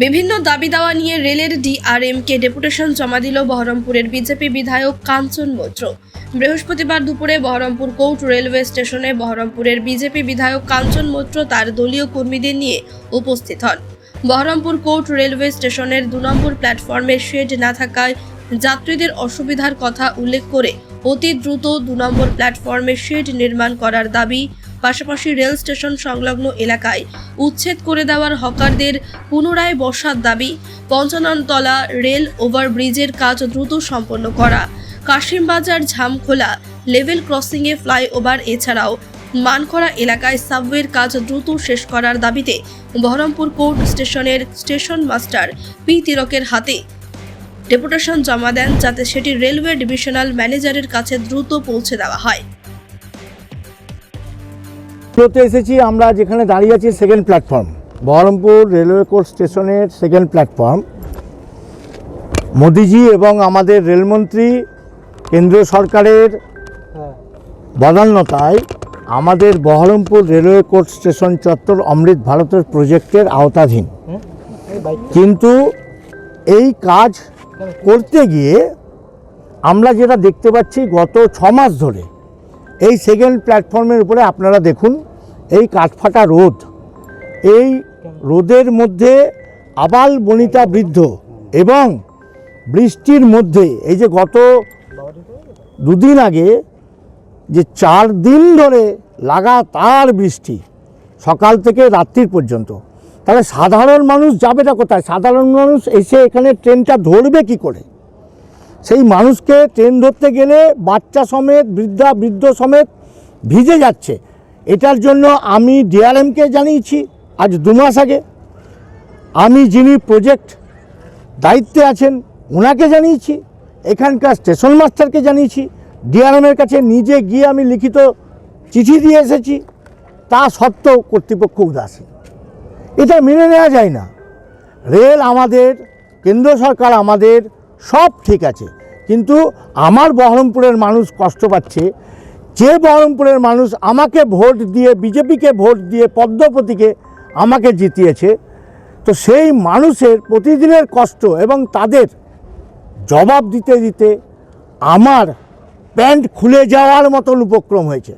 বিভিন্ন দাবি দাওয়া নিয়ে রেলের ডিআরএমকে ডেপুটেশন জমা দিল বহরমপুরের বিজেপি বিধায়ক কাঞ্চন মৈত্র। বৃহস্পতিবার দুপুরে বহরমপুর কোর্ট রেলওয়ে স্টেশনে বহরমপুরের বিজেপি বিধায়ক কাঞ্চন মৈত্র তার দলীয় কর্মীদের নিয়ে উপস্থিত হন। বহরমপুর কোর্ট রেলওয়ে স্টেশনের দু নম্বর প্ল্যাটফর্মে শেড না থাকায় যাত্রীদের অসুবিধার কথা উল্লেখ করে অতি দ্রুত দু নম্বর প্ল্যাটফর্মে শেড নির্মাণ করার দাবি পাশাপাশি রেল স্টেশন সংলগ্ন এলাকায় উচ্ছেদ করে দেওয়ার হকারদের পুনরায় বসার দাবি, পঞ্চাননতলা রেল ওভারব্রিজের কাজ দ্রুত সম্পন্ন করা। কাশিমবাজার ঝামখোলা লেভেল ক্রসিংয়ে ফ্লাইওভার এছাড়াও মানখরা এলাকায় সাবওয়ের কাজ দ্রুত শেষ করার দাবিতে বহরমপুর কোর্ট স্টেশনের স্টেশন মাস্টার পি তিরকের হাতে ডেপুটেশন জমা দেন, যাতে সেটি রেলওয়ে ডিভিশনাল ম্যানেজারের কাছে দ্রুত পৌঁছে দেওয়া হয়। ফ্লোতে এসেছি আমরা যেখানে দাঁড়িয়ে আছি second platform Baharampur railway court স্টেশনের সেকেন্ড প্ল্যাটফর্ম মোদিজি এবং আমাদের রেলমন্ত্রী, কেন্দ্রীয় সরকারের বদান্যতায় আমাদের বহরমপুর রেলওয়ে কোর্ট স্টেশন চত্বর অমৃত ভারতের প্রজেক্টের আওতাধীন। কিন্তু এই কাজ করতে গিয়ে আমরা যেটা দেখতে পাচ্ছি গত ছ মাস ধরে, এই সেকেন্ড প্ল্যাটফর্মের উপরে আপনারা দেখুন এই কাঠফাটা রোদ, এই রোদের মধ্যে আবাল বনিতা বৃদ্ধ এবং বৃষ্টির মধ্যে, এই যে গত দুদিন আগে যে চার দিন ধরে লাগাতার বৃষ্টি, সকাল থেকে রাত্রির পর্যন্ত, তাহলে সাধারণ মানুষ যাবেটা কোথায়? সাধারণ মানুষ এসে এখানে ট্রেনটা ধরবে কি করে? সেই মানুষকে ট্রেন ধরতে গেলে বাচ্চা সমেত, বৃদ্ধা, বৃদ্ধ সমেত ভিজে যাচ্ছে। এটার জন্য আমি ডিআরএমকে জানিয়েছি আজ দু মাস আগে। আমি যিনি প্রজেক্ট দায়িত্বে আছেন, ওনাকে জানিয়েছি, এখানকার স্টেশন মাস্টারকে জানিয়েছি, ডিআরএমের কাছে নিজে গিয়ে আমি লিখিত চিঠি দিয়ে এসেছি, তা সত্ত্বেও কর্তৃপক্ষ উদাসীন। এটা মেনে নেওয়া যায় না। রেল আমাদের, কেন্দ্র সরকার আমাদের, সব ঠিক আছে। কিন্তু আমার বহরমপুরের মানুষ কষ্ট পাচ্ছে যে বহরমপুরের মানুষ আমাকে ভোট দিয়ে, বিজেপিকে ভোট দিয়ে, পদ্মপতিকে আমাকে জিতিয়েছে, তো সেই মানুষের প্রতিদিনের কষ্ট এবং তাদের জবাব দিতে দিতে আমার প্যান্ট খুলে যাওয়ার মতন উপক্রম হয়েছে।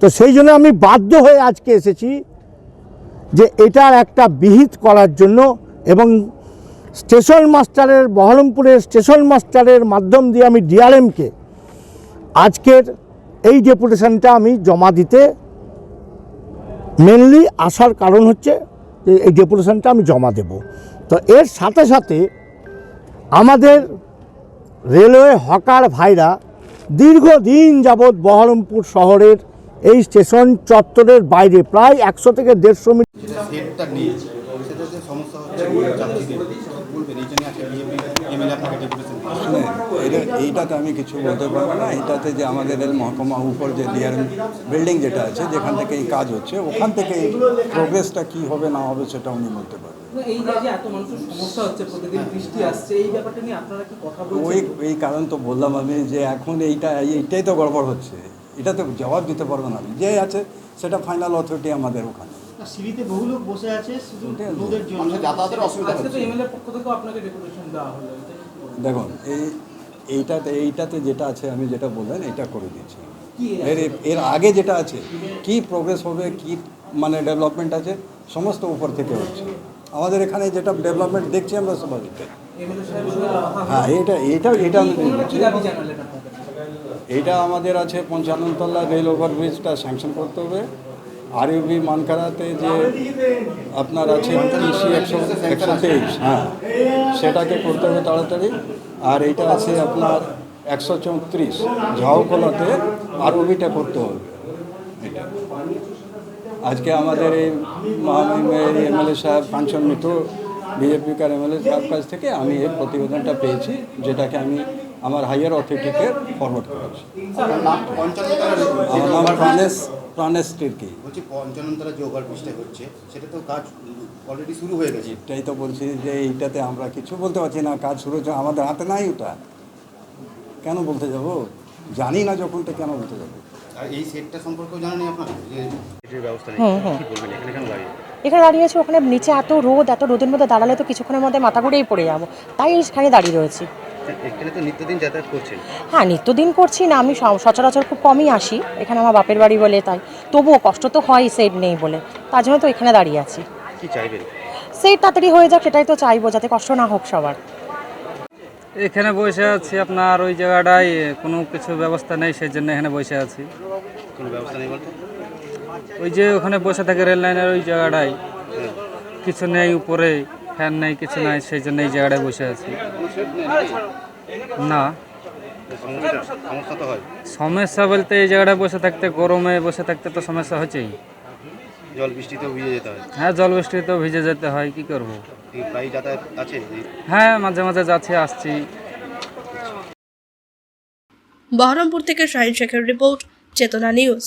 তো সেই জন্য আমি বাধ্য হয়ে আজকে এসেছি যে এটার একটা বিহিত করার জন্য এবং স্টেশন মাস্টারের, বহরমপুরের স্টেশন মাস্টারের মাধ্যম দিয়ে আমি ডিআরএমকে আজকের এই ডেপুটেশনটা আমি জমা দিতে মেনলি আসার কারণ হচ্ছে যে এই ডেপুটেশনটা আমি জমা দেব। তো এর সাথে সাথে আমাদের রেলওয়ে হকার ভাইরা দীর্ঘদিন যাবৎ বহরমপুর শহরের এই স্টেশন চত্বরের বাইরে প্রায় একশো থেকে দেড়শো মিটার এইটাতে আমি কিছু বলতে পারব না। এইটাতে যে আমাদের রেল মহকুমা উপর যে ডিআরএম বিল্ডিং যেটা আছে যেখান থেকে এই কাজ হচ্ছে ওখান থেকে এই প্রোগ্রেসটা কী হবে না হবে সেটা উনি বলতে পারবেন। এই যে যে এত মানুষের সমস্যা হচ্ছে প্রতিদিন বৃষ্টি আসছে এই ব্যাপারটা নিয়ে আপনারা কি কথা ওই এই কারণ তো বললাম আমি যে এখন এইটা এইটাই তো গড়বড় হচ্ছে। এটা তো জবাব দিতে পারব না। আমি যে আছে সেটা ফাইনাল অথরিটি আমাদের ওখানে। সিঁড়িতে বহু লোক বসে আছে শুধু ওটাই জন্য। যাতায়াতের অসুবিধা হচ্ছে। এমএলএ পক্ষ থেকেও আপনাকে ডেপুটেশন দেওয়া হলো এটা? দেখুন এই এইটাতে এইটাতে যেটা আছে আমি যেটা বললেন এটা করে দিচ্ছি। এর এর আগে? যেটা আছে কি প্রোগ্রেস হবে কি মানে ডেভেলপমেন্ট আছে সমস্ত উপর থেকে হচ্ছে। আমাদের এখানে যেটা ডেভেলপমেন্ট দেখছি আমরা সবাই? হ্যাঁ এটা এটা এটা এইটা আমাদের আছে পঞ্চান্নতলা রেল ওভারব্রিজটা স্যাংশন করতে হবে। আর ইউবি মানকারাতে যে আপনার আছে কৃষি একশো একশো তেইশ হ্যাঁ সেটাকে করতে হবে তাড়াতাড়ি। আর এইটা আছে আপনার একশো চৌত্রিশ ঝাউকলাতে আর ওবিটা করতে হবে। এটা আজকে আমাদের এই এমএলএ সাহেব কাঞ্চন মিত্র বিজেপিকার এমএলএ সাহেব কাছ থেকে আমি এই প্রতিবেদনটা পেয়েছি যেটাকে আমি আমার হাইয়ার অথরিটিকে ফরওয়ার্ড করেছি। আমার নাম প্রাণেশ প্রাণেশ তির্কি বলছি পঞ্চাননতলা যে ওভারব্রিজটা হচ্ছে সেটা তো কাজ অলরেডি শুরু হয়ে গেছে। এটাই তো বলছি যে এইটাতে আমরা কিছু বলতে পারছি না কাজ শুরু হচ্ছে আমাদের হাতে নাই ওটা। কেন বলতে যাব? জানি না যখন তো কেন বলতে যাব। আর এই সেটটা সম্পর্কেও জানেন আপনার? যে ব্যবস্থা নেই। কি বলবেন? এখানে কেন দাঁড়িয়ে? এখানে দাঁড়িয়ে আছি ওখানে নিচে এত রোদ এত রোদের মধ্যে দাঁড়ালে তো কিছুক্ষণের মধ্যে মাথা ঘুরেই পড়ে যাব। তাই এখানে দাঁড়িয়ে রয়েছি। এখানে তো নিত্যদিন যাতায়াত করছেন। হ্যাঁ নিত্যদিন করছি না আমি সচরাচর খুব কমই আসি। এখানে আমার বাপের বাড়ি বলে তাই। তবুও কষ্ট তো হয় সেট নেই বলে। তার জন্য তো এখানে দাঁড়িয়ে আছি। কি চাইবেন? সেট তাড়াতাড়ি হয়ে যাক সেটাই তো চাইব যাতে কষ্ট না হোক সবার। এখানে বসে আছি আপনার ওই জায়গাটায় কোনো কিছু ব্যবস্থা নেই সেই জন্য এখানে বসে আছি। কোনো ব্যবস্থা নেই বলতে? ওই যে ওখানে বসে থাকে রেল লাইনের ওই জায়গাটায়। কিছু নেই উপরে। ফ্যান নেই কিছু নাই সেই জন্য এই জায়গাটায় বসে আছি। না। সমস্যা সমস্যা তো হয় সমস্যা বলতে এই জায়গাটায় বসে থাকতে গরমে বসে থাকতে তো সমস্যা হচ্ছেই। জল বৃষ্টিতেও ভিজে যেতে হয়। হ্যাঁ জল বৃষ্টিতেও ভিজে যেতে হয় কি করব? এই প্রায় যাতায়াত আছে? হ্যাঁ মাঝে মাঝে যাচ্ছি আসছি। বহরমপুর থেকে শাহিন শেখের রিপোর্ট চেতনা নিউজ।